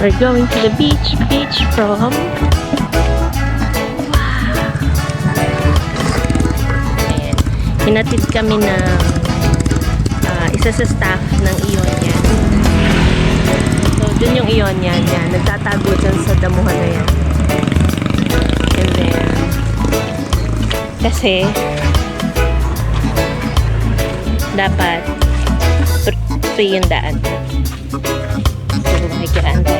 We're going to the beach, beach from... Ayan. Hinatid kami ng ah, isa sa staff ng iyon yan. So, dun yung iyon yan, yan. Nagtatago dyan sa damuhan na yan. And then, kasi, dapat fr- free yung daan. So, makikiraan tayo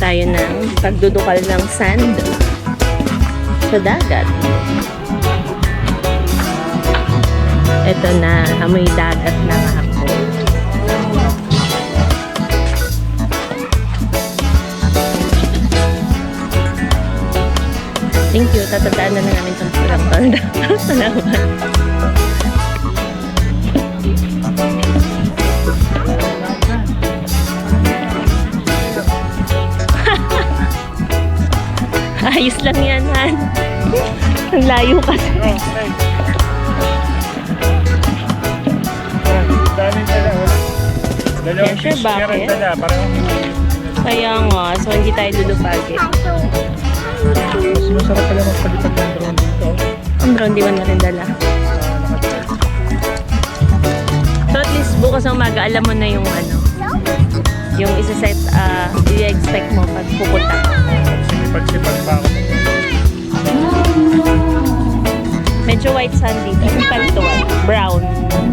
tayo ng pagdudukal ng sand sa dagat. Ito na, amoy dagat na nga ako. Thank you. Tatandaan na na namin itong tanda. Salamat. Ayos lang yan, Han. Ang layo kasi. Daming dala. oh. Dalawang Yeah, sure, fish meron bakit? dala. Parang Kaya nga, so hindi tayo lulupagin. mas masarap pala magpalipad ng drone dito. Ang drone, di ba na rin dala? Ah. So at least bukas ng umaga, alam mo na yung ano, yung isa-set, uh, Sand dito. Yung palito white. Brown.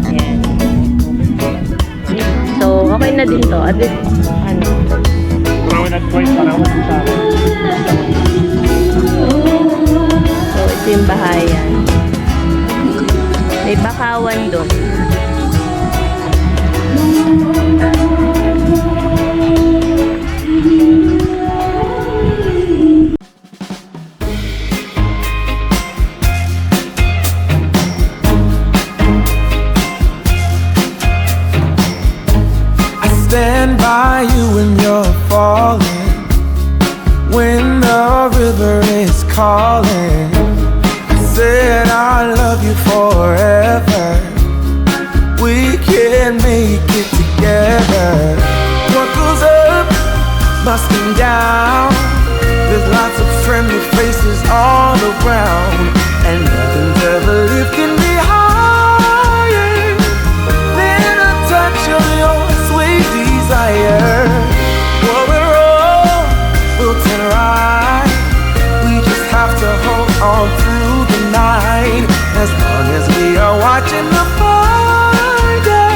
Ayan. So, okay na din to. At least, ano, Brown at white parang sa akin. so ito yung bahayan. May bakawan doon. Stand by you when you're falling, when the river is calling. I said I love you forever. We can make it together. What goes up must come down. There's lots of friendly faces all the night. As long as we are watching the fire,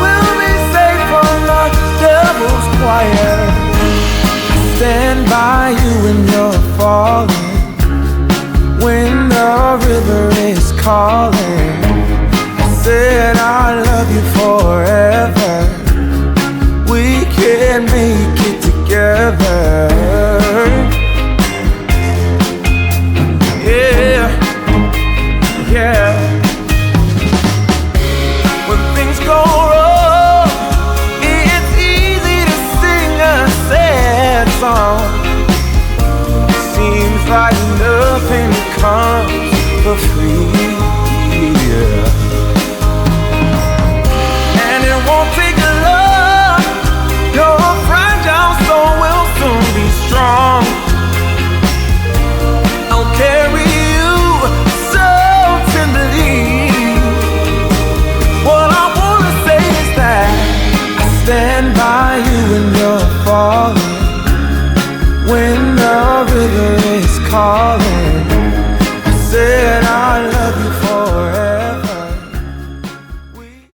we'll be safe from the devil's choir. I stand by you when you're falling, when the river is calling. Oh. River is calling.